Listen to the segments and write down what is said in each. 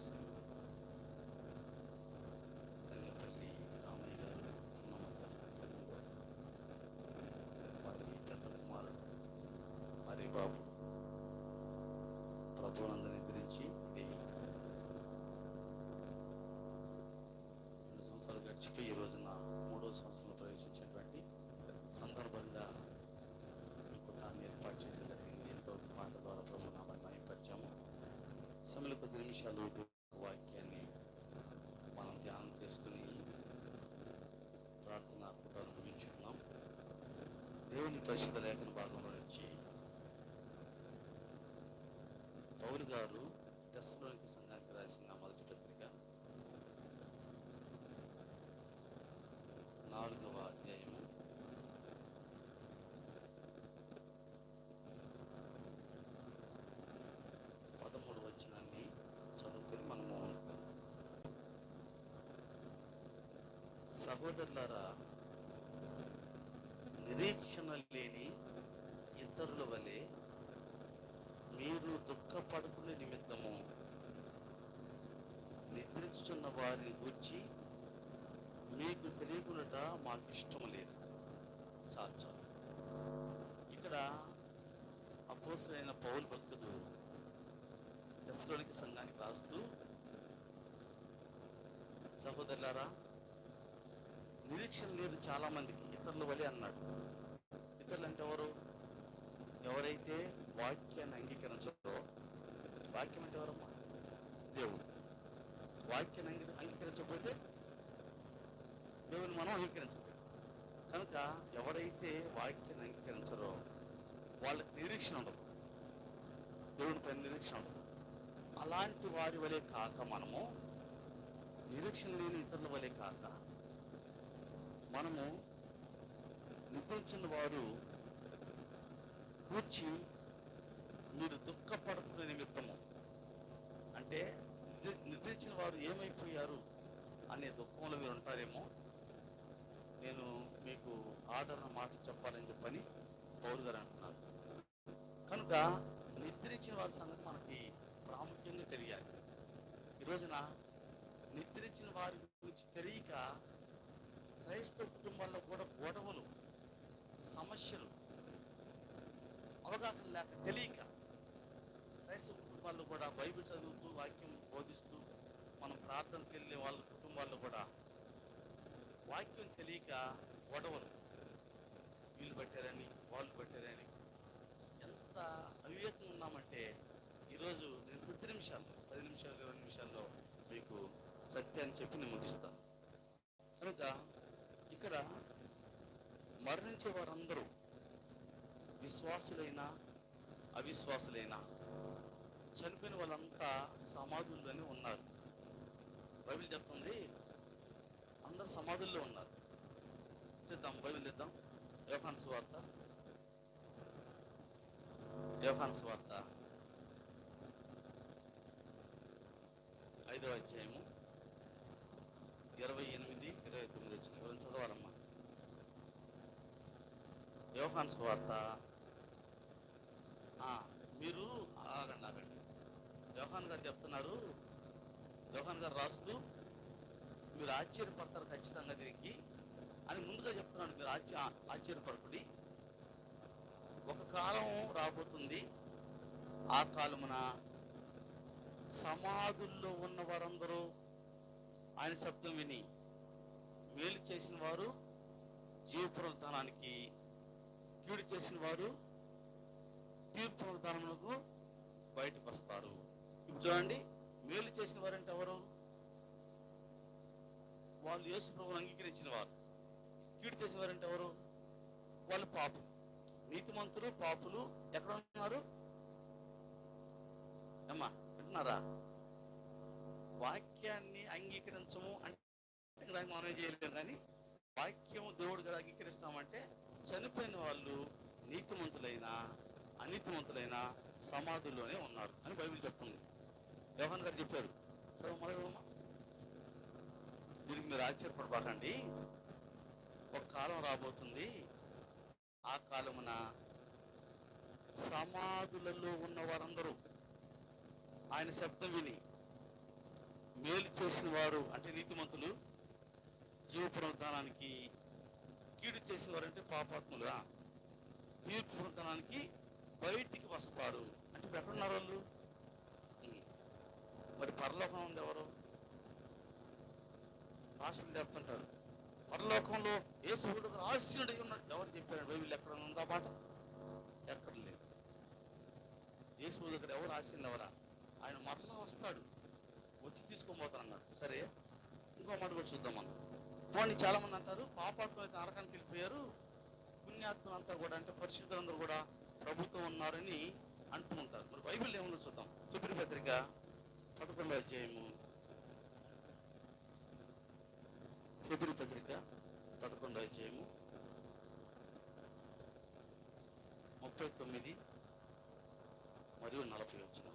నివాసం కల్లపల్లి రామయ్య గారు అమ్మమ్మ గారు వారి పెద్ద కుమారుడు హరిబాబు ప్రభువునందని గురించి ఇది రెండు సంవత్సరాలు గడిచిపోయి ఈ రోజున మూడో సంవత్సరంలో ప్రవేశించినటువంటి సందర్భంగా ఈ ఏర్పాటు చేయడం జరిగింది ఎంతో మాట ద్వారా ప్రభు నామాన్ని మహిమపరిచాము సమయంలో కొద్ది నిమిషాలు వాక్యాన్ని మనం ధ్యానం చేసుకుని ప్రార్థన కుటాన్ని ముగించుకున్నాం దేవుని పరిశుద్ధ లేఖన భాగంలో నుంచి పౌరు గారు దశలోనికి సంఘానికి రాసిన మొదటి పత్రిక నాలుగవ అధ్యాయము. పదమూడు వచ్చినాన్ని చదువుకొని మనము సహోదరులారా నిరీక్షణ లేని ఇతరుల వలె మీరు దుఃఖపడుకునే నిమిత్తము నిద్రించుచున్న వారిని గూర్చి మీకు తెలియకుండా మాకు ఇష్టం లేదు. చాలు చాలు. ఇక్కడ అపోసరైన పౌరు భక్తుడు దశలోనికి సంఘానికి రాస్తూ సహోదరులారా నిరీక్షణ లేదు చాలామందికి. ఇతరుల వలె అన్నాడు. ఇతరులు అంటే ఎవరు ఎవరైతే వాక్యాన్ని అంగీకరించరో వాక్యం అంటే ఎవరమ్మా దేవుడు. వాక్యాన్ని అంగీ అంగీకరించకపోతే దేవుని మనం అంగీకరించలేదు కనుక ఎవరైతే వాక్యాన్ని అంగీకరించరో వాళ్ళకి నిరీక్షణ ఉండదు. దేవుని పైన నిరీక్షణ ఉండదు. అలాంటి వారి వలె కాక మనము నిరీక్షణ లేని ఇతరుల వలె కాక మనము నిద్రించిన వారు కూర్చి మీరు దుఃఖపడుతున్న నిమిత్తము. అంటే నిద్రించిన వారు ఏమైపోయారు అనే దుఃఖంలో మీరు ఉంటారేమో. నేను మీకు ఆదరణ మాట చెప్పాలని చెప్పని పౌరు గారు అంటున్నారు. కనుక నిద్రించిన వారి సంగతి మనకి ప్రాముఖ్యంగా తెలియాలి. ఈ రోజున నిద్రించిన వారి గురించి తెలియక క్రైస్తవ కుటుంబాల్లో కూడా గొడవలు సమస్యలు అవగాహన లేక తెలియక క్రైస్తవ కుటుంబాల్లో కూడా బైబిల్ చదువుతూ వాక్యం బోధిస్తూ మనం ప్రార్థనకి వెళ్ళే వాళ్ళ కుటుంబాల్లో కూడా వాక్యం తెలియక గొడవలు వీళ్ళు పెట్టారని వాళ్ళు పెట్టారని ఎంత అవివేకం ఉన్నామంటే ఈరోజు నేను కొద్ది నిమిషాలు పది నిమిషాలు ఇరవై నిమిషాల్లో మీకు సత్యాన్ని చెప్పి నేను ముగిస్తాను. కనుక ఇక్కడ మరణించే వారందరూ విశ్వాసులైనా అవిశ్వాసులైనా చనిపోయిన వాళ్ళంతా సమాధుల్లోనే ఉన్నారు. బైబిల్ చెప్తుంది అందరు సమాధుల్లో ఉన్నారు. తెద్దాం బైబిల్ తెద్దాం యోహాన్స్ సువార్త. యోహాన్స్ సువార్త. ఐదవ అధ్యాయము ఇరవై ఎనిమిది ఇరవై తొమ్మిది. యోహాన్స్ వార్త మీరు ఆగండి ఆగండి. యోహాన్ గారు చెప్తున్నారు. యోహాన్ గారు రాస్తూ మీరు ఆశ్చర్యపడతారు ఖచ్చితంగా దీనికి అని ముందుగా చెప్తున్నాడు మీరు ఆశ్చర్య ఆశ్చర్యపడకుడి. ఒక కాలం రాబోతుంది. ఆ కాలమున సమాధుల్లో ఉన్న వారందరూ ఆయన శబ్దం విని మేలు చేసిన వారు జీవపునరుద్ధానానికి కీడు చేసిన వారు తీర్పు పునరుద్ధానములకు బయటకు వస్తారు ఇప్పుడు చూడండి మేలు చేసిన వారంటే ఎవరు? వాళ్ళు యేసు ప్రభువును అంగీకరించిన వారు. కీడు చేసిన వారంటే ఎవరు? వాళ్ళు నీతి నీతిమంతులు పాపులు ఎక్కడ ఉన్నారు? అమ్మా వింటున్నారా? వాక్యాన్ని అంగీకరించము అంటే దానికి మనం ఏం చేయలేము కానీ వాక్యం దేవుడు కదా అంగీకరిస్తామంటే చనిపోయిన వాళ్ళు నీతిమంతులైనా అనీతిమంతులైన సమాధుల్లోనే ఉన్నారు అని బైబిల్ చెప్తుంది. యోహాన్ గారు చెప్పారు. చదవమ్మా, దీనికి మీరు ఆశ్చర్యపడబాకండి ఒక కాలం రాబోతుంది. ఆ కాలమున సమాధులలో ఉన్న వారందరూ ఆయన శబ్దం విని మేలు చేసిన వారు అంటే నీతిమంతులు జీవ పునరుద్ధానానికి కీడు చేసిన వారు అంటే పాపాత్ములుగా తీర్పు పునరుద్ధానానికి బయటికి వస్తారు. అంటే ఇప్పుడు ఎక్కడున్నారు వాళ్ళు? మరి పరలోకం ఉంది ఎవరు భాషలు చెప్తుంటారు పరలోకంలో యేసుడు ఆశీనుడై ఉన్నాడు ఎవరు చెప్పారు బైబిల్ ఎక్కడ ఉందా మాట? ఎక్కడ లేదు. యేసు దగ్గర ఎవరు ఆశీనులు ఎవరా ఆయన మరలా వస్తాడు. వచ్చి తీసుకొని అన్నాడు సరే ఇంకో మాట కూడా చూద్దాం మనం. పోనీ చాలా మంది అంటారు పాపాత్మ అయితే నరకానికి వెళ్ళిపోయారు. పుణ్యాత్మలు అంతా కూడా అంటే పరిశుద్ధులందరూ కూడా ప్రభుత్వం ఉన్నారని అంటూ ఉంటారు. మరి బైబిల్ ఏముందో చూద్దాం. తుపిరి పత్రిక పదకొండో అధ్యాయము. తుపిరి పత్రిక పదకొండో అధ్యాయము. ముప్పై తొమ్మిది మరియు నలభై వచ్చిన.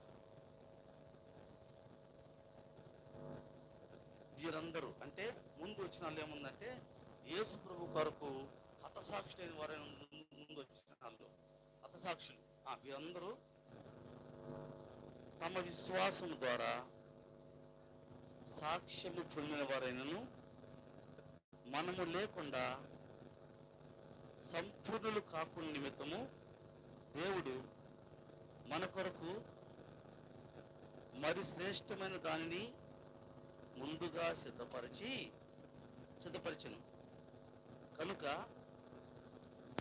వీరందరూ వచ్చిన ఏముందంటే యేసు ప్రభు కొరకు హతసాక్షులైన వారైన ముందు వచ్చిన వాళ్ళు. హతసాక్షులు. అవి వీరందరూ తమ విశ్వాసం ద్వారా సాక్ష్యము పొందిన వారైనను మనము లేకుండా సంపూర్ణులు కాకుండా నిమిత్తము దేవుడు మన కొరకు మరి శ్రేష్టమైన దానిని ముందుగా సిద్ధపరిచి సిద్ధపరిచను. కనుక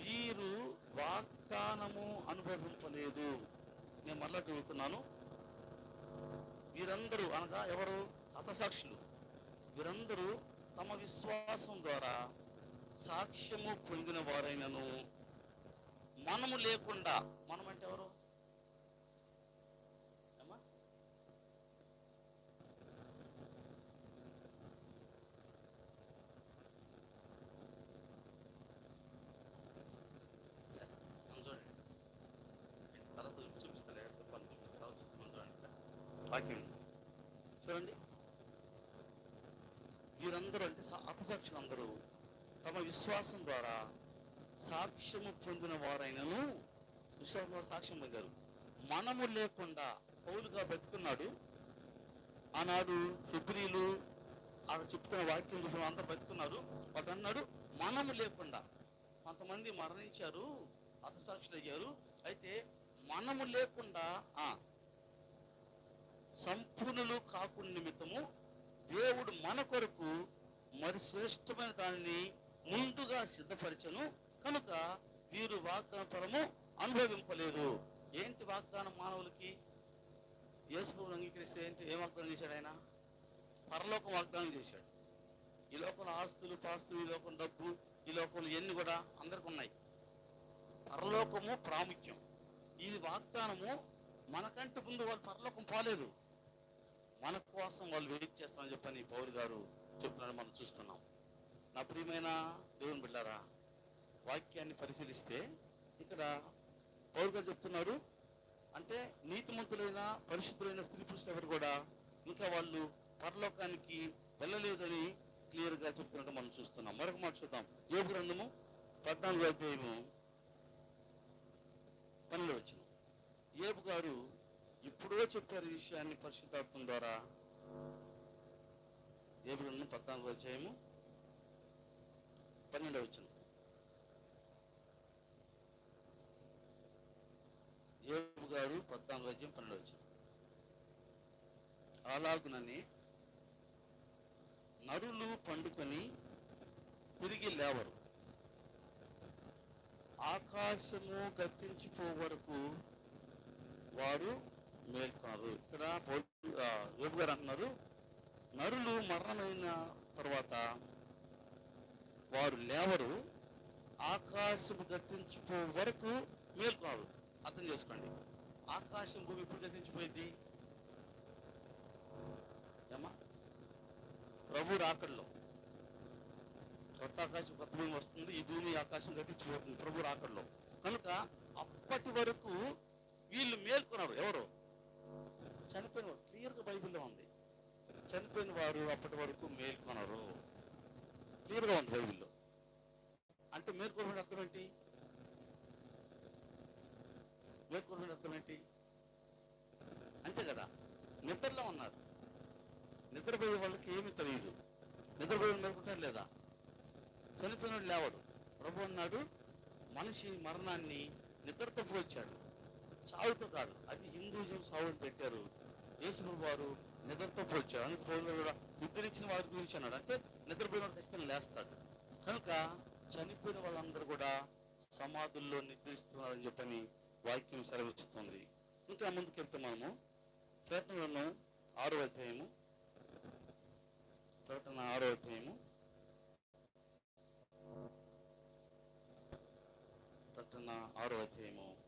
వీరు వాగ్దానము అనుభవింపలేదు. నేను మళ్ళా చదువుతున్నాను వీరందరూ అనగా ఎవరు? హతసాక్షులు. వీరందరూ తమ విశ్వాసం ద్వారా సాక్ష్యము పొందిన వారైనను. మనము లేకుండా మనం అంటే ఎవరు ఏమ్మా? సరే, మనం చూడండి. తర్వాత చూపిస్తాను, ఎక్కడ పని చూపిస్తాను, తర్వాత చూపిస్తాను, చూడండి. వాక్యం చూడండి అందరూ అంటే సా- హతసాక్షులందరూ తమ విశ్వాసం ద్వారా సాక్ష్యము పొందిన వారైనను విశ్వాసం ద్వారా సాక్ష్యం పొందారు. మనము లేకుండా పౌలుగా బతుకున్నాడు ఆనాడు ఫిబ్రిలు అక్కడ చెప్తున్న వాక్యం చూసిన అందరూ బతుకున్నారు వాడు అన్నాడు మనము లేకుండా కొంతమంది మరణించారు హతసాక్షులు అయ్యారు అయితే మనము లేకుండా ఆ సంపూర్ణులు కాకుండా నిమిత్తము దేవుడు మన కొరకు మరి శ్రేష్టమైన దానిని ముందుగా సిద్ధపరచను. కనుక వీరు వాగ్దాన పరము అనుభవింపలేదు. ఏంటి వాగ్దానం మానవులకి యేసుప్రభుని అంగీకరిస్తే ఏంటి? ఏం వాగ్దానం చేశాడు ఆయన? పరలోకం వాగ్దానం చేశాడు. ఈ లోకంలో ఆస్తులు పాస్తులు ఈ లోకం డబ్బు ఈ లోకంలో ఎన్ని కూడా అందరికి ఉన్నాయి. పరలోకము ప్రాముఖ్యం. ఈ వాగ్దానము మనకంటే ముందు వాళ్ళు పరలోకం పోలేదు. మన కోసం వాళ్ళు వెయిట్ చేస్తామని చెప్పని పౌరు గారు చెప్తున్నాడు మనం చూస్తున్నాం. నా ప్రియమైన దేవుని బిళ్ళారా వాక్యాన్ని పరిశీలిస్తే ఇక్కడ పౌరు గారు చెప్తున్నారు. అంటే నీతిమంతులైన పరిశుద్ధులైన స్త్రీ పురుషులు ఎవరు కూడా ఇంకా వాళ్ళు పరలోకానికి వెళ్ళలేదని క్లియర్గా చెప్తున్నట్టు మనం చూస్తున్నాం. మరొక మాట చూద్దాం. యోగ గ్రంథము పద్నాలుగు అధ్యాయము పనిలో వచ్చిన ఏబు గారు ఇప్పుడో చెప్పారు ఈ విషయాన్ని పరిశుద్ధాత్మ ద్వారా. ఏబు పద్నాలుగు అధ్యాయము పన్నెండవ వచ్చిన ఏబు గారు పద్నాలుగు అధ్యాయం పన్నెండవ వచ్చిన అలాగునని నరులు పండుకొని తిరిగి లేవరు. ఆకాశము గతించిపో వరకు వారు మేల్కొన్నారు ఇక్కడ యోగు గారు అంటున్నారు నరులు మరణమైన తర్వాత వారు లేవరు ఆకాశము గతించిపో వరకు మేల్కొనరు అర్థం చేసుకోండి. ఆకాశం భూమి ఇప్పుడు గతించిపోయింది? ఏమా ప్రభు రాకడలో. కొత్త ఆకాశం కొత్త భూమి వస్తుంది ఈ భూమి ఆకాశం గతించిపోతుంది ప్రభు రాకడలో. కనుక అప్పటి వరకు వీళ్ళు మేల్కొన్నారు. ఎవరు? చనిపోయిన వారు క్లియర్గా బైబిల్లో ఉంది. చనిపోయిన వారు అప్పటి వరకు మేల్కొనరు. క్లియర్గా ఉంది బైబిల్లో. అంటే మేల్కొనడం అర్థం ఏంటి? మేల్కొనడం అర్థం ఏంటి? అంతే కదా? నిద్రలో ఉన్నారు. నిద్రపోయే వాళ్ళకి ఏమీ తెలియదు. నిద్రపోయిన మేలుకుంటారు లేదా? చనిపోయినాడు లేవడు. ప్రభు అన్నాడు మనిషి మరణాన్ని నిద్రతో పోల్చాడు చావుతో కాదు. అది హిందూజం సావుని పెట్టారు. యేసుప్రభు వారు నిద్రతో పోల్చాడు అందుకు పౌరులు కూడా నిద్రించిన వారి గురించి అన్నాడు. అంటే నిద్రపోయిన వాడు ఖచ్చితంగా లేస్తాడు. కనుక చనిపోయిన వాళ్ళందరూ కూడా సమాధుల్లో నిద్రిస్తున్నారని చెప్పని వాక్యం సెలవిస్తుంది. ఇంకా ముందుకెళ్తే మనము ప్రకటనలను ఆరో అధ్యాయము ప్రకటన ఆరో అధ్యాయము ప్రకటన ఆరో అధ్యాయము.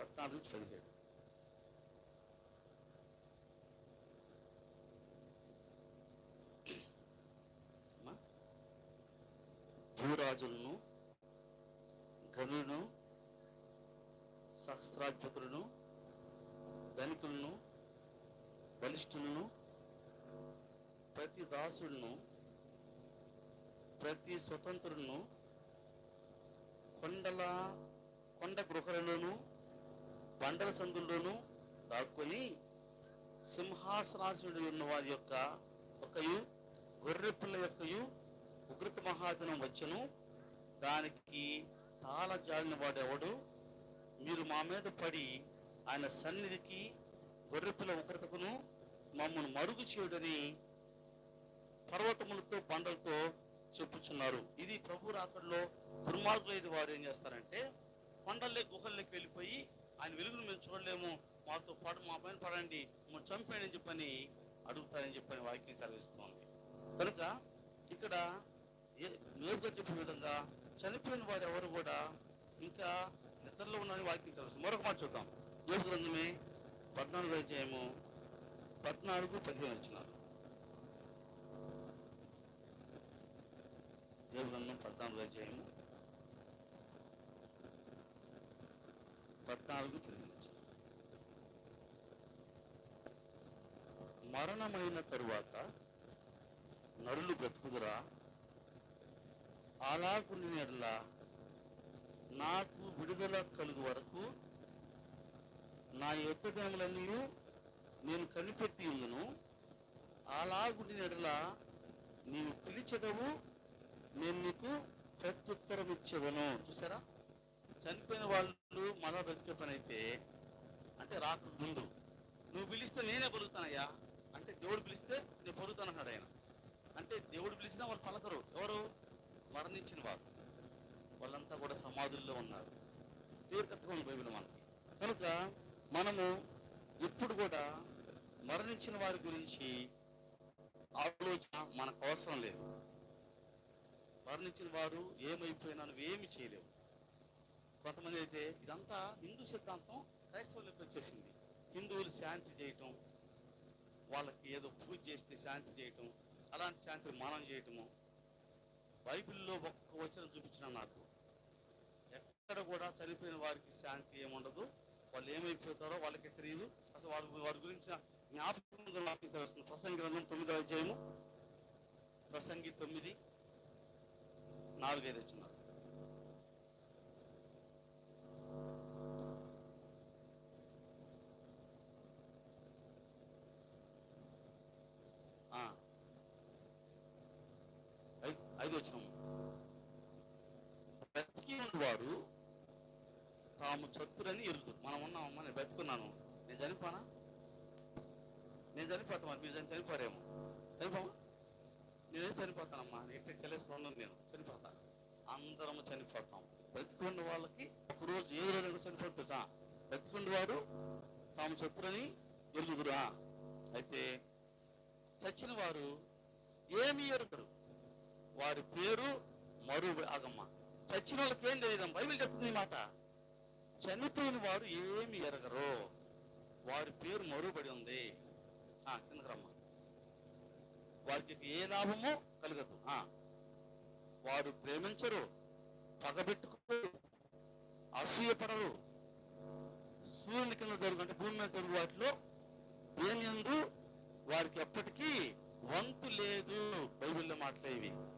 పద్నాలుగు నుంచి పదిహేడు. భూరాజులను గనులను సహస్రాధిపతులను ధనికులను బలిష్ఠులను ప్రతి దాసులను ప్రతి స్వతంత్రులను కొండల కొండ గృహలలోను బండల సందుల్లోనూ దాక్కుని సింహాసనాసుడు ఉన్న వారి యొక్క ఒకయు గొర్రె పిల్ల యొక్కయు ఉగ్రత మహాదినం వచ్చను. దానికి తాళ జాలిన వాడెవడు? మీరు మా మీద పడి ఆయన సన్నిధికి గొర్రెపిల్ల ఉగ్రతకును మమ్మల్ని మరుగు చేయుడని పర్వతములతో బండలతో చెప్పుచున్నారు. ఇది ప్రభు రాకడలో దుర్మార్గులైన వారు ఏం చేస్తారంటే కొండల్లే గుహల్లోకి వెళ్ళిపోయి ఆయన వెలుగును మేము చూడలేము. మాతో పాటు మా పైన పడండి. మమ్మల్ని చంపేయండి అని చెప్పని అడుగుతారని చెప్పని వాక్యం సెలవిస్తోంది. కనుక ఇక్కడ ఏ- నేరుగా చెప్పిన విధంగా చనిపోయిన వారు ఎవరు కూడా ఇంకా నిద్రలో ఉన్నారని వాక్యం సెలవిస్తుంది. మరొక మాట చూద్దాం. యోగ గ్రంథమే పద్నాలుగు అధ్యాయము పద్నాలుగు పదిహేను వచ్చినారు యోగ గ్రంథం పద్నాలుగు అధ్యాయము పద్నాలుగు పదిహేను మరణమైన తరువాత నరులు బ్రతుకుదురా? అలాకుని ఎడల నాకు విడుదల కలుగు వరకు నా యొక్క దినములన్నీ నేను కనిపెట్టి ఉందును అలాగుండి ఎడల నీవు పిలిచెదవు నేను నీకు ప్రత్యుత్తరం ఇచ్చేదను చూసారా చనిపోయిన వాళ్ళు మళ్ళా బ్రతికే పని అయితే అంటే రాక ముందు నువ్వు పిలిస్తే నేనే పలుకుతానయ్యా అంటే దేవుడు పిలిస్తే నేను పలుకుతానన్నాడు ఆయన. అంటే దేవుడు పిలిచినా వాళ్ళు పలకరు. ఎవరు? మరణించిన వారు. వాళ్ళంతా కూడా సమాధుల్లో ఉన్నారు. తీర్కట్టుగా బైబిల్ మనకి. కనుక మనము ఎప్పుడు కూడా మరణించిన వారి గురించి ఆలోచన మనకు అవసరం లేదు. మరణించిన వారు ఏమైపోయినా నువ్వేమి చేయలేవు. కొంతమంది అయితే ఇదంతా హిందూ సిద్ధాంతం క్రైస్తవులకు వచ్చేసింది. హిందువులు శాంతి చేయటం వాళ్ళకి ఏదో పూజ చేస్తే శాంతి చేయటం అలాంటి శాంతి మనం చేయటము. బైబిల్లో ఒక్క వచనం చూపించిన నాకు ఎక్కడ కూడా చనిపోయిన వారికి శాంతి ఏముండదు వాళ్ళు ఏమైపోతారో వాళ్ళకి తెలియదు. అసలు వారి వారి గురించి జ్ఞాపకం తెలుస్తుంది ప్రసంగి గ్రంథం తొమ్మిదో అధ్యాయము ప్రసంగి తొమ్మిది నాలుగైదు వచ్చినారు ఆ. ఐ- ఐదు వచ్చినాము బ్రతికి వారు తాము చతురని ఎరుగుతారు మనం ఉన్నామమ్మా నేను బతుకున్నాను నేను చనిపోనా? నేను చనిపోతామా మీరు చనిపోరేమో. చనిపోమా నేనే చనిపోతానమ్మా? ఎక్కడ చెల్లేసుకున్నాను నేను. చనిపోతా. అందరము చనిపోతాం. బతికున్న వాళ్ళకి ఒక రోజు ఏ రోజు చనిపోతుంది తెలుసా? వాడు వారు తాము చతురని ఎరుగుదురా అయితే చచ్చిన వారు ఏమి ఎరుగరు వారి పేరు మరుగు ఆగమ్మ. చచ్చిన వాళ్ళకి ఏం తెలియదు? బైబిల్ చెప్తుంది మాట. చనిపోయిన వారు ఏమి ఎరగరు వారి పేరు మరుగుబడి ఉంది. ఆ, కిందకి రమ్మా. వారికి ఏ లాభము కలగదు. ఆ వారు ప్రేమించరు పగబెట్టుకోరు అసూయపడరు. సూర్యుని కింద జరుగు అంటే భూమి మీద జరుగు వాటిలో దేని వారికి ఎప్పటికీ వంతు లేదు బైబిల్లో మాట్లాడేవి. ఇవి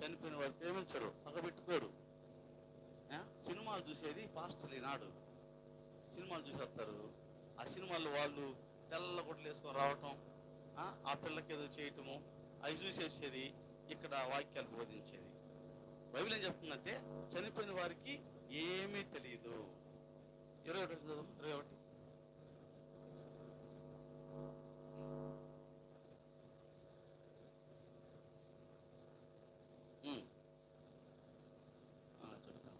చనిపోయిన వారు ప్రేమించరు పగబెట్టుకోరు. సినిమాలు చూసేది పాస్టర్లు ఈనాడు సినిమాలు చూసి వస్తారు. ఆ సినిమాల్లో వాళ్ళు తెల్ల గుడ్డలు వేసుకొని రావటం ఆ? పిల్లకి ఏదో చేయటము అవి చూసేసేది ఇక్కడ వాక్యాలు బోధించేది. బైబిల్ ఏం చెప్తుందంటే చనిపోయిన వారికి ఏమీ తెలియదు ఇరవై ఒకటి ఇరవై ఒకటి ఉమ్. ఆ, చెప్తాను.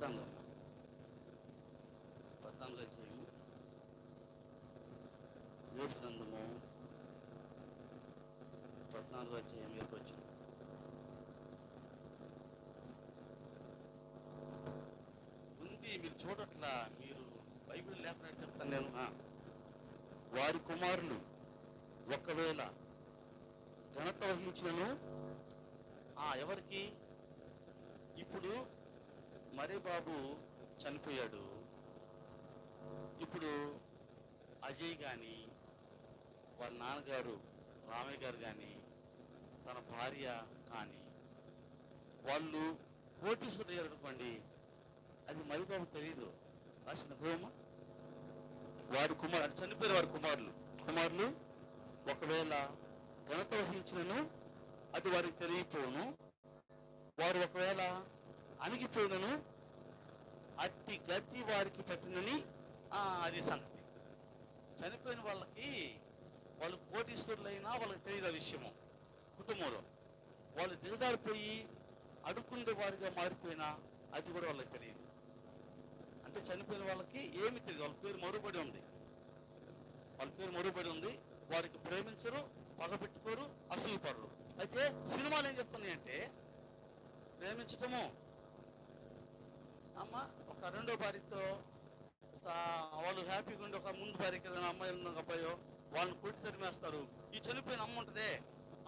పద్నాలుగు. పద్నాలుగు అధ్యాయము. యోపు గ్రంథము. పద్నాలుగు అధ్యాయం ఏర్పచ్చు ఉంది మీరు చూడట్లా మీరు బైబిల్ లేకుండా చెప్తాను నేను. వారి కుమారులు ఒకవేళ ఘనత వహించినను ఆ ఎవరికి? ఇప్పుడు మరే బాబు చనిపోయాడు. ఇప్పుడు అజయ్ కానీ వాళ్ళ నాన్నగారు రామయ్య గారు కానీ తన భార్య కానీ వాళ్ళు కోటీశ్వరుడు అయ్యారు అనుకోండి అది మరిబాబు తెలియదు రాసిన హోమ వారి కుమారు చనిపోయిన వారి కుమారులు. కుమారులు ఒకవేళ ఘనత వహించినను అది వారికి తెలియపోను వారు ఒకవేళ అణిగిపోయినను అట్టి గతి వారికి పెట్టినని అది సంగతి. చనిపోయిన వాళ్ళకి వాళ్ళు కోటీశ్వరులైనా వాళ్ళకి తెలియదు ఆ విషయము. కుటుంబంలో వాళ్ళు దిగజారిపోయి అడుక్కుండే వారిగా మారిపోయినా అది కూడా వాళ్ళకి తెలియదు. అంటే చనిపోయిన వాళ్ళకి ఏమి తెలియదు. వాళ్ళ పేరు మరుగుపడి ఉంది. వాళ్ళ పేరు మరుగుపడి ఉంది. వారికి ప్రేమించరు పగబెట్టుకోరు అసూయపడరు. అయితే సినిమాలు ఏం చెప్తున్నాయంటే ప్రేమించటము అమ్మ ఒక రెండో భార్యతో వాళ్ళు హ్యాపీగా ఉండి ఒక ముందు భార్యకి ఏదైనా అమ్మాయి ఉన్న అబ్బాయో వాళ్ళని కొట్టి తరిమేస్తారు. ఈ చనిపోయిన అమ్మ ఉంటదే.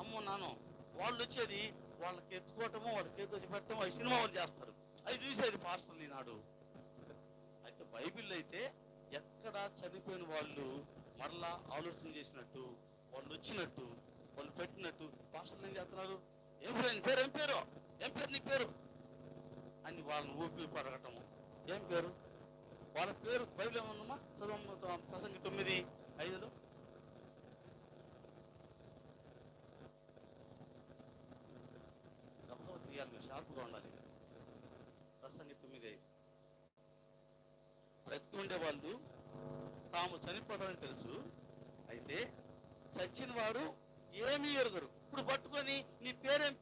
అమ్మ నాను. వాళ్ళు వచ్చేది వాళ్ళకి ఎత్తుకోవటము వాళ్ళకి ఏదో పెట్టడం అవి సినిమా వాళ్ళు చేస్తారు. అది చూసేది పాస్టర్లు ఈనాడు. అయితే బైబిల్ అయితే ఎక్కడ చనిపోయిన వాళ్ళు మరలా ఆలోచన చేసినట్టు వాళ్ళు వచ్చినట్టు వాళ్ళు పెట్టినట్టు పాస్టర్లు ఏం చేస్తున్నారు? ఏం పేరు? పేరు? ఏం పేరు? ఏం పేరు? నీ పేరు? అని వాళ్ళని ఊపి పడగటము ఏం పేరు? వాళ్ళ పేరు బైబిల్ ఏమన్నమా చదువు ప్రసంగి తొమ్మిది ఐదులో. గొప్ప తీయాలి మీరు షార్ప్గా ఉండాలి. ప్రసంగి తొమ్మిది. ఐదు బ్రతికి ఉండే వాళ్ళు తాము చనిపోతారని తెలుసు. అయితే చచ్చిన వారు ఏమీ ఎరుగరు. ఇప్పుడు పట్టుకొని నీ పేరేం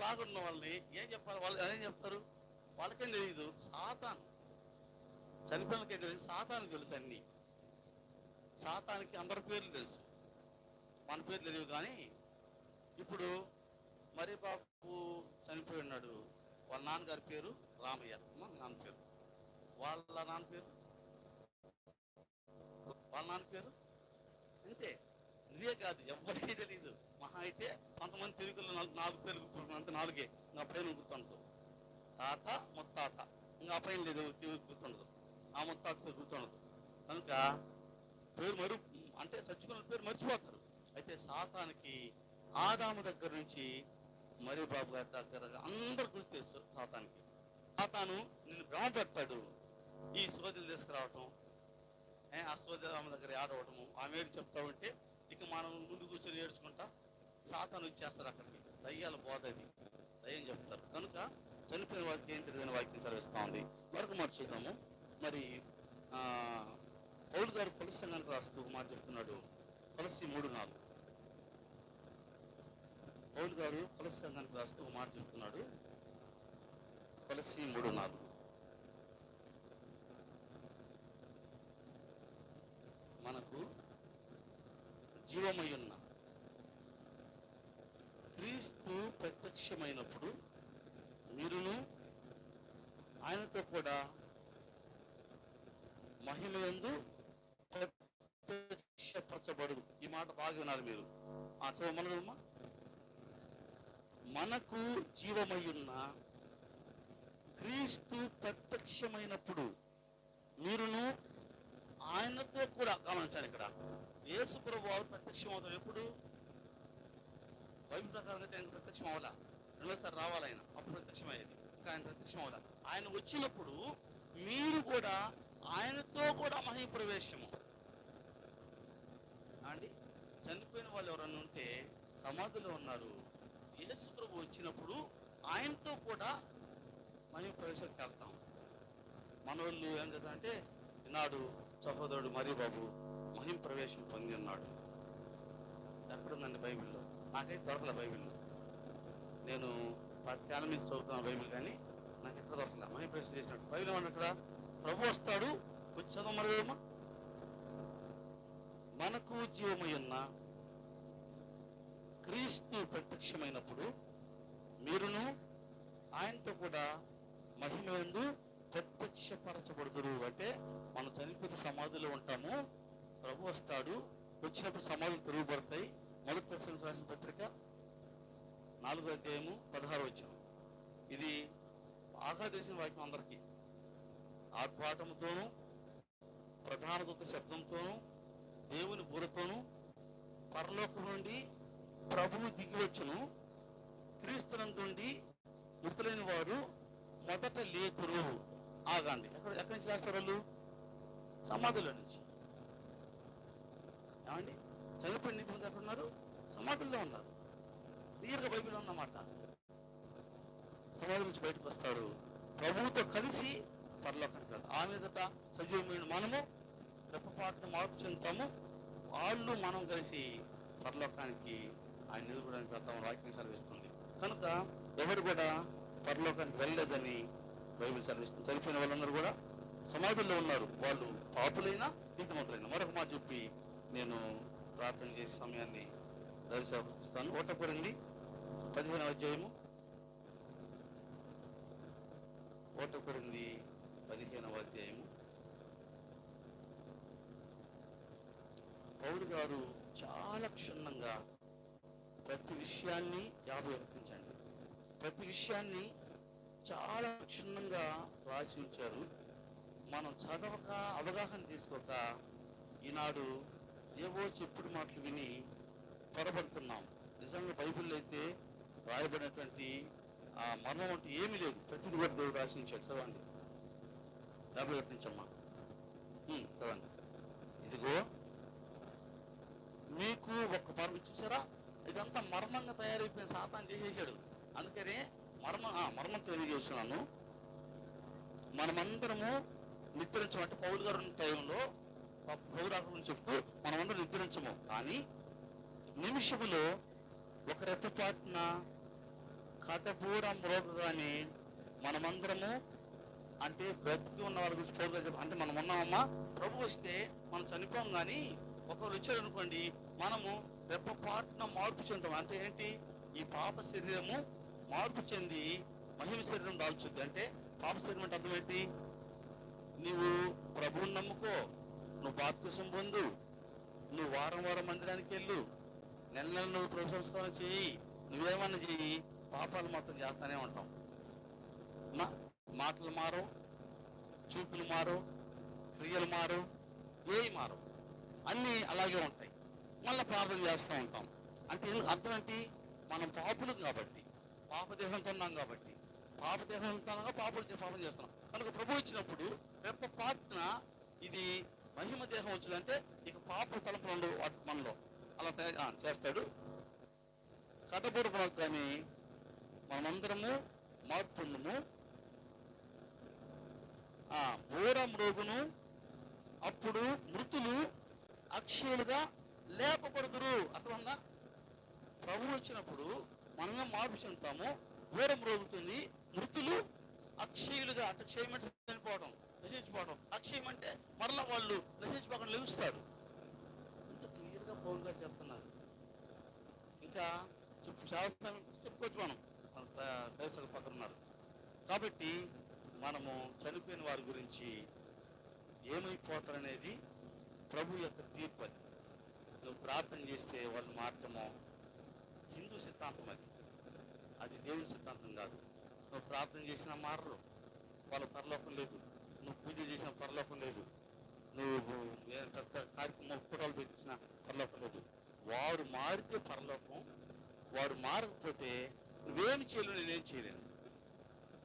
బాగున్న వాళ్ళని ఏం చెప్పాలి? వాళ్ళు ఏం చెప్తారు? వాళ్ళకేం తెలియదు సాతాను. చనిపోయినకే తెలియదు సాతానికి తెలుసు అన్ని. సాతానికి అందరి పేర్లు తెలుసు. మన పేర్లు తెలియదు కానీ ఇప్పుడు మరి బాబు చనిపోయి ఉన్నాడు. వాళ్ళ నాన్నగారి పేరు రామయ్య. మా నాన్న పేరు. వాళ్ళ నాన్న పేరు? వాళ్ళ నాన్న పేరు? అంతే. నువ్వే కాదు ఎవరికీ తెలియదు మహా అయితే కొంతమంది తెలుగులో నాలుగు పేరు పేర్లు గుర్తుంటారు నాలుగే. ఇంకా పైన గుర్తుండదు. తాత ముత్తాత. ఇంకా ఆ పైన లేదు గుర్తుండదు. ఆ ముత్తాత పేరు గుర్తుండదు. కనుక పేరు మరు అంటే చచ్చుకున్న పేరు మర్చిపోతారు. అయితే సాతానికి ఆదాము దగ్గర నుంచి మరి బాబు గారి దగ్గర అందరు గుర్తు చేస్తారు సాతానికి. సాతాను నేను భ్రమ పెట్టాడు ఈ సోదరులు తీసుకురావటం ఏ, ఆ సోదరు ఆమె దగ్గర ఆడవటము ఆమె చెప్తా ఉంటే ఇక మనం ముందు కూర్చొని ఏడ్చుకుంటా సాతాను ఇచ్చేస్తారు అక్కడికి దయ్యాల బోధ అది దయ్యం చెప్తారు. కనుక చనిపోయిన వారికి ఏం తెలియని వాక్యం సెలవిస్తా ఉంది. మరొక మాట చూద్దాము. మరి ఆ, పౌలు గారు కొలసి సంఘానికి రాస్తూ మాట చెప్తున్నాడు. కొలసి మూడు నాలుగు. పౌలు గారు కొలసి సంఘానికి రాస్తూ మాట చెప్తున్నాడు. కొలసి మూడు నాలుగు మనకు జీవమై ఉన్న క్రీస్తు ప్రత్యక్షమైనప్పుడు మీరును ఆయనతో కూడా మహిమయందు ప్రత్యక్షపరచబడు. ఈ మాట బాగా వినాలి మీరు. ఆ చదవమన్నదమ్మా మనకు జీవమయ్యున్న క్రీస్తు ప్రత్యక్షమైనప్పుడు మీరును ఆయనతో కూడా గమనించాలి ఇక్కడ. యేసు ప్రభు వారు ప్రత్యక్షం అవుతాడు ఎప్పుడు? బైబిల్ ప్రకారం అయితే ఆయన ప్రత్యక్షం అవ్వాలా రెండోసారి రావాలి ఆయన. అప్పుడు ప్రత్యక్షమయ్యేది. ఇంకా ఆయన ప్రత్యక్షం అవ్వాలా ఆయన వచ్చినప్పుడు మీరు కూడా ఆయనతో కూడా మహి ప్రవేశము అండి చనిపోయిన వాళ్ళు ఎవరన్నా ఉంటే సమాధిలో ఉన్నారు. యేసు ప్రభు వచ్చినప్పుడు ఆయనతో కూడా మహిమ ప్రవేశానికి వెళ్తాం. మనోళ్ళు ఏం కదా అంటే ఈనాడు సహోదరుడు మరి బాబు మహిం ప్రవేశం పొంది ఉన్నాడు. ఎక్కడుందండి బైబిల్లో? నాకైతే దొరకలే బైబిల్లో. నేను పత్యాల మీద చదువుతున్న బైబిల్ కానీ నాకు ఎక్కడ దొరకలే. మహిం ప్రవేశం చేసినట్టు. బైబిల్ ఏమన్నా ఇక్కడ? ప్రభు వస్తాడు వచ్చి చదవ మనకు జీవమై ఉన్న క్రీస్తు ప్రత్యక్షమైనప్పుడు మీరును ఆయనతో కూడా మహిమందు ప్రత్యక్షపరచబడుదురు. అంటే మనం చనిపోయిన సమాధిలో ఉంటాము. ప్రభు వస్తాడు. వచ్చినప్పుడు సమాజం తిరుగుబడతాయి మొదటి దశలకు రాసిన పత్రిక నాలుగో అధ్యాయము పదహారు వచ్చాం ఇది బాగా తెలిసిన వాక్యం అందరికీ. ఆర్భాటముతోనూ ప్రధాన దూత శబ్దంతోనూ దేవుని బూరతోనూ పరలోకం నుండి ప్రభువు దిగివచ్చును క్రీస్తునందుండి మృతులైన వారు మొదట లేతురు. ఆగండి. ఎక్కడ ఎక్కడి నుంచి రాస్తారు వాళ్ళు? సమాధుల నుంచి. ఏమండి? చనిపోయిన నీతి మంది ఎక్కడున్నారు సమాధుల్లో ఉన్నారు. క్లియర్గా బైబిల్ ఉన్నమాట. సమాధి నుంచి బయటకు వస్తాడు. ప్రభువుతో కలిసి పరలోకానికి ఆ మీదట సజీవమైన మనము రెప్పపాటును మార్పు చెందుతాము. వాళ్ళు మనం కలిసి పరలోకానికి ఆయన ఎదుర్కోవడానికి వెళ్తాము వాక్యం సెలవిస్తుంది. కనుక ఎవరు కూడా పరలోకానికి వెళ్ళలేదని బైబిల్ సెలవిస్తుంది. చనిపోయిన వాళ్ళందరూ కూడా సమాధుల్లో ఉన్నారు. వాళ్ళు పాపులైనా నీతిమంతులైనా. మరొక మాట చెప్పి నేను ప్రార్థన చేసే సమయాన్ని దర్శిస్తాను ఓటపడింది పదిహేను అధ్యాయము. ఓటపడింది పదిహేనవ అధ్యాయము. పౌరు గారు చాలా క్షుణ్ణంగా ప్రతి విషయాన్ని యాభై వర్తించండి ప్రతి విషయాన్ని చాలా క్షుణ్ణంగా రాసి ఉంచారు. మనం చదవక అవగాహన చేసుకోక ఈనాడు ఏవో చెప్పుడు మాటలు విని త్వరపడుతున్నాం నిజంగా బైబిల్ అయితే రాయబడినటువంటి ఆ మర్మం అంటే ఏమీ లేదు. ప్రతిది కూడా దేవుడు రాసి చదవండి. డబ్బులు ఒకటి చదవండి. ఇదిగో మీకు ఒక మరణం చూసారా ఇదంతా మర్మంగా తయారైపోయిన సాతాన్ చేసేసాడు అందుకనే మర్మ మర్మం తెలియజేస్తున్నాను మనమందరము నిద్రించమంటే పౌరు గారు ఉన్న టైంలో పౌరాకు చెప్తూ మనమందరం నిద్రించము. కానీ నిమిషములో ఒక రెప్పపాటున కటపూరం మ్రోగగానే మనమందరము అంటే బ్రతికి ఉన్న వాళ్ళ గురించి పౌరు అంటే మనం ఉన్నామమ్మా ప్రభు వస్తే మనం చనిపోం కానీ ఒకరు వచ్చారు అనుకోండి మనము రెప్పపాటున మార్పు చెందాం అంటే ఏంటి? ఈ పాప శరీరము మార్పు చెంది మహిమ శరీరం దాల్చుద్ది. అంటే పాప శరీరం అంటే అర్థం ఏంటి? నీవు ప్రభువుని నమ్ముకో నువ్వు బాప్తిసం పొందు. నువ్వు వారం వారం మందిరానికి వెళ్ళు. నెల నెల నువ్వు ప్రభు సంస్కారం చెయ్యి నువ్వేమన్నా చెయ్యి పాపాలు మొత్తం చేస్తానే ఉంటాం. మా- మాటలు మారు చూపులు మారు క్రియలు మారు ఏవి మారు అన్నీ అలాగే ఉంటాయి. మళ్ళీ ప్రార్థన చేస్తూ ఉంటాం. అంటే అర్థం ఏంటి? మనం పాపులు కాబట్టి పాపదేహంతో ఉన్నాం కాబట్టి పాపదేహంతో ఉన్నాం పాపులు చే- పాపం చేస్తున్నాం. కనుక ప్రభు ఇచ్చినప్పుడు రేపు పాటున ఇది మహిమ దేహం వచ్చిందంటే ఇక పాప తలపులు ఉండవు మనలో అలా తయారు చేస్తాడు. కథపూర్వకం కానీ మనమందరము మార్పు ఆ బోర రోగును అప్పుడు మృతులు అక్షయులుగా లేపబడుదురు. అర్థమందా? ప్రభు వచ్చినప్పుడు మనమే మార్పు చెందుతాము. ఘోరం రోగుతుంది. మృతులు అక్షయులుగా అక్షయమంటే చనిపోవడం నశించిపోవడం అక్షయం అంటే మరలా వాళ్ళు నశించిపోకుండా లభిస్తారు ఇంత క్లియర్గా పౌరులు గారు చెప్తున్నారు. ఇంకా చెప్పు శాస్త్రం చెప్పుకోవచ్చు మనం. మన దైవసభ పక్కన ఉన్నారు కాబట్టి మనము చనిపోయిన వారి గురించి ఏమైపోతారనేది ప్రభు యొక్క తీర్పు అది. నువ్వు ప్రార్థన చేస్తే వాళ్ళు మారటమో హిందూ సిద్ధాంతం అది. అది దేవుని సిద్ధాంతం కాదు. నువ్వు ప్రార్థన చేసినా మారరు. వాళ్ళ పరలోకం లేదు. నువ్వు పూజ చేసిన పరలోకం లేదు. నువ్వు పెద్ద కార్యక్రమం ఫోటోలు పెట్టించిన పరలోకం లేదు. వాడు మారితే పరలోకం వాడు మారకపోతే నువ్వేం చేయలేవు నేనేం చేయలేను.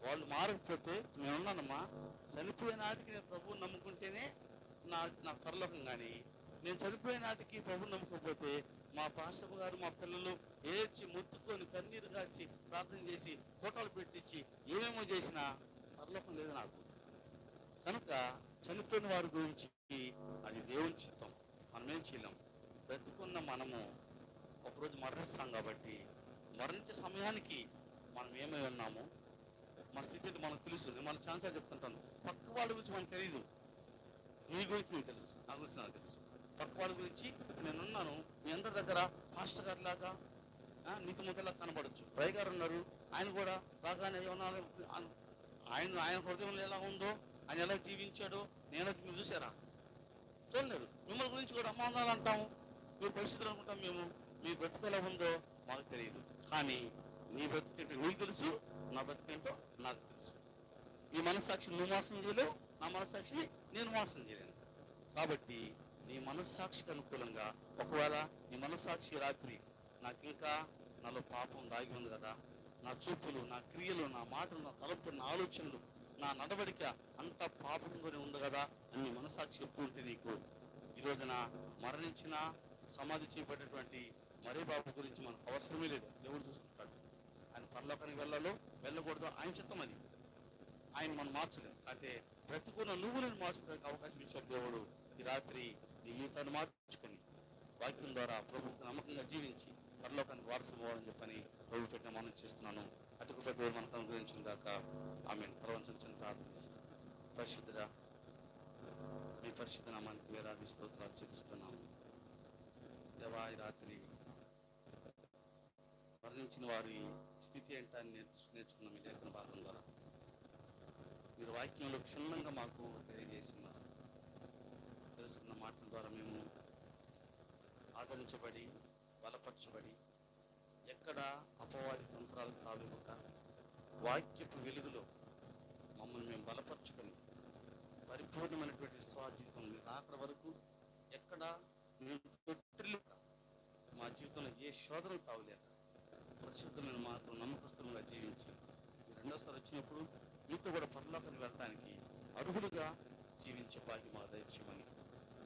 వాళ్ళు మారకపోతే నేనున్నానమ్మా. చనిపోయే నాటికి నేను ప్రభువు నమ్ముకుంటేనే నా నా పరలోకం కానీ నేను చనిపోయే నాటికి ప్రభు నమ్ముకోకపోతే మా పాస్టర్ గారు మా పిల్లలు ఏడ్చి ముత్తుకొని కన్నీరు కాచి ప్రార్థన చేసి ఫోటోలు పెట్టించి ఏమేమో చేసినా పరలోకం లేదు నాకు. కనుక చనిపోయిన వారి గురించి అది దేవుని చిత్తం. మనమేం చేయలేం. బ్రతుకున్న మనము ఒకరోజు మరణిస్తాం కాబట్టి మరణించే సమయానికి మనం ఏమై ఉన్నాము? మన స్థితి మనకు తెలుసు. నేను మన ఛాన్స్ చెప్తుంటాను. పక్క వాళ్ళ గురించి మనకు తెలియదు నీ గురించి నీకు తెలుసు. నా గురించి నాకు తెలుసు. పక్క వాళ్ళ గురించి నేనున్నాను. మీ అందరి దగ్గర మాస్టర్ గారి లాగా నీతి ముద్దలా కనబడచ్చు. రై గారు ఉన్నారు. ఆయన కూడా రాగానే ఏమన్నా ఆయన ఆయన హృదయంలో ఎలా ఉందో ఆయన ఎలా జీవించాడో నేను మీరు చూసారా? చూడలేరు మిమ్మల్ని గురించి కూడా అమ్మానాలు అంటాము. మీరు పరిస్థితులు అనుకుంటాం మేము. మీ బ్రతుకు ఎలా ఉందో మాకు తెలియదు. కానీ నీ బ్రతుకేంటో నీకు తెలుసు నా బ్రతుకేంటో నాకు తెలుసు. ఈ మనస్సాక్షి నువ్వు మోసం చేయలేవు నా మనస్సాక్షిని నేను మోసం చేయలేను. కాబట్టి నీ మనస్సాక్షికి అనుకూలంగా ఒకవేళ నీ మనస్సాక్షి రాత్రి నాకు ఇంకా నాలో పాపం దాగి ఉంది కదా నా చూపులు నా క్రియలు నా మాటలు నా తలపులు నా ఆలోచనలు నా నడవడిక అంత పాపంగానే ఉంది కదా అని మనసాక్షి మనస్సాక్షి చెప్తూ ఉంటే నీకు ఈ రోజున మరణించిన సమాధి చేయబడినటువంటి మరే బాబు గురించి మనకు అవసరమే లేదు. దేవుడు చూసుకుంటాడు. ఆయన పరలోకానికి వెళ్ళాలో వెళ్ళకూడదు ఆయన చిత్తం అది ఆయన మనం మార్చలేం. అయితే బ్రతుకున్న నువ్వు నేను మార్చుకోవడానికి అవకాశం ఇచ్చాడు దేవుడు. ఈ రాత్రి నీ జీవితాన్ని మార్చుకొని వాక్యం ద్వారా ప్రభుత్వ నమ్మకంగా జీవించి పరలోకానికి వారసం అవ్వాలని చెప్పని ప్రభుత్వం మనం చేస్తున్నాను. అటుకు పెద్ద మనకు అనుగ్రహించిన దాకా ఆమె ప్రవంచన ప్రార్థన చేస్తాను పరిశుద్ధుడా మీ పరిశుద్ధ నామానికి వేలాది స్తోత్రాలు చూపిస్తున్నాము దేవాయి రాత్రి మరణించిన వారి స్థితి ఏంటని నేర్చు నేర్చుకున్నాం ఈ లేఖన భాగం ద్వారా. మీరు వాక్యంలో క్షుణ్ణంగా మాకు తెలియజేస్తున్నారు. తెలుసుకున్న మాటల ద్వారా మేము ఆదరించబడి బలపరచబడి ఎక్కడ అపవాది తంత్రాలు తావివ్వక వాక్యపు వెలుగులో మమ్మల్ని మేము బలపరుచుకొని పరిపూర్ణమైనటువంటి స్వాజీవితం మీరు అక్కడ వరకు ఎక్కడ మేము మా జీవితంలో ఏ శోధన తావలేక పరిశుద్ధమైన మార్గం నమ్మకస్తులుగా జీవించి రెండోసారి వచ్చినప్పుడు మీతో కూడా పరలోకానికి వెళ్ళడానికి అర్హులుగా జీవించే భాగ్యం మా దయచేయమని.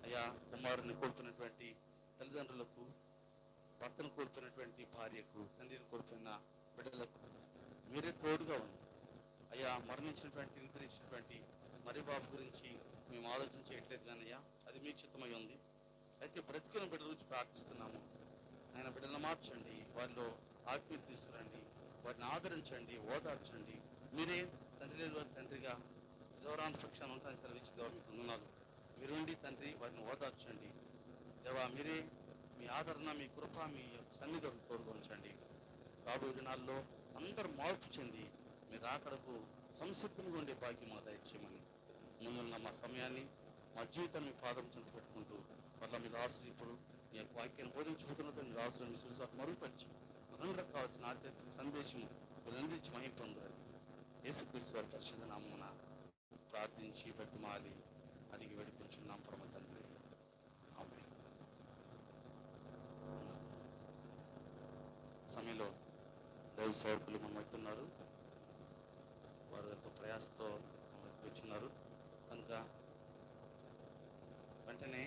అయ్యా కుమారుని కోరుతున్నటువంటి తల్లిదండ్రులకు భర్తను కోల్పోయినటువంటి భార్యకు తండ్రిని కోల్పోయిన బిడ్డలకు మీరే తోడుగా ఉంది అయ్యా మరణించినటువంటి నిద్రించినటువంటి మరి బాబు గురించి మేము ఆలోచన చేయట్లేదు కానీ అయ్యా అది మీ చిత్తమై ఉంది. అయితే బ్రతికిన బిడ్డల గురించి ప్రార్థిస్తున్నాము. ఆయన బిడ్డలను మార్చండి వారిలో ఆత్మీయ తీసుకురండి వారిని ఆదరించండి ఓదార్చండి. మీరే తండ్రి లేదు వారి తండ్రిగా దూరాన్ని పక్షాన్ని ఉంటాను సెలవిచ్చి దేవా మీకు వందనాలు. మీరు ఉండి తండ్రి వారిని ఓదార్చండి. దేవా మీరే మీ ఆదరణ మీ కృప మీ యొక్క సన్నిధి తోడుకొంచండి రాబోయే దినాల్లో అందరూ మార్పు చెంది మీరు ఆకడకు సంసిద్ధంగా ఉండే భాగ్యం మా దయచేయమని ముందున్న మా సమయాన్ని మా జీవితాన్ని మీ పాదం చెంత పెట్టుకుంటూ మళ్ళీ మీరు ఆశలు ఇప్పుడు మీ యొక్క వాక్యాన్ని బోధించుకుంటున్నట్టు మీరు ఆశలు మీ సురుసాకు మరుగుపరిచి మనందరికి కావాల్సిన ఆధ్యాత్మిక సందేశం మీరు అందించి మహిం పొందాలి. యేసుక్రీస్తు వారి పరిశుద్ధ నామమున ప్రార్థించి బతిమాలి అడిగి వేడుకుంటున్నాం పరమ తండ్రి. సమయంలో దైవ సేవకులు మమ్మల్తున్నారు వారు యొక్క ప్రయాసతో మమ్మల్ని కనుక వెంటనే